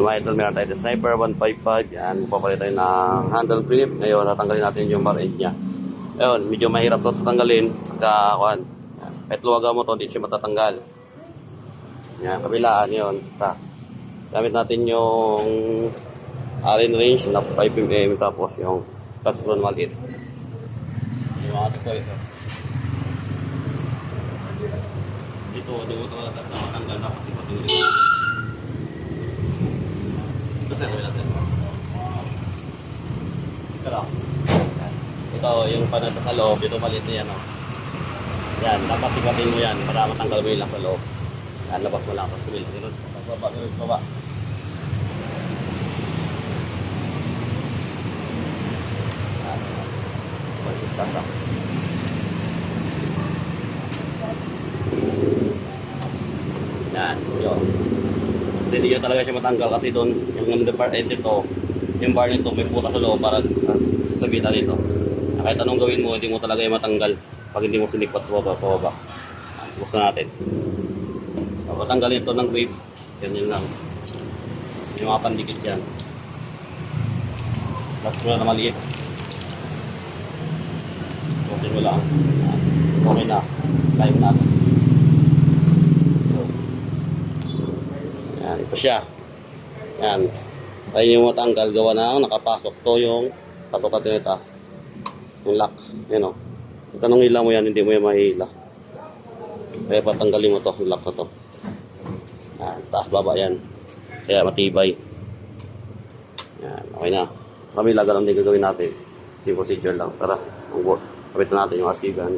Mga idol, meron tayo Sniper 155. Yan, papalit tayo ng handle grip. Ngayon, tatanggalin natin yung bar end niya. Ayun, medyo mahirap to tatanggalin. Pagka, kuhan, kahit luwaga mo to, hindi siya matatanggal. Yan, kabilaan yun. Ta. Gamit natin yung Allen range na 5mm tapos yung touch screw na maliit. Yung mga ito. Dito, di mo ito matatanggal na kasi patuloy. Kasi wala natin. Lang. Ito, yung panata sa loob, ito maliit na yan. Oh. Yan, dapat sigatin mo yan para matanggal mo yung lang sa loob. Yan, labas mo lang. Tapos kumil. Ganun. Baba, ganun, baba. Yan. Tatak. Yan, yun. Kasi hindi talaga siya matanggal kasi doon, yung the bar end ito, yung bar nito may puta sa loob para sa bita nito. Ah, Kahit anong gawin mo, hindi mo talaga yung matanggal pag hindi mo sinipat pababa, pababa. Ah, Buksan natin. So, matanggalin ito ng grip. Yan yun lang. Yung mga pandikit yan. Tapos mo na maliit. Okay mo lang. Ah, Okay na. Mo natin. Yan, ito siya. Yan. Ayun yung matanggal, gawa na nakapasok to yung nito. Yung lock. Yan o. Ito nung hila mo yan, hindi mo yan mahila. Kaya patanggalin mo to, yung lock na to. Yan, taas baba yan. Kaya matibay. Yan, okay na. Sa kabila, ganun din gagawin natin. Simple procedure lang. Tara, ang work. Kapit na natin yung RC gun.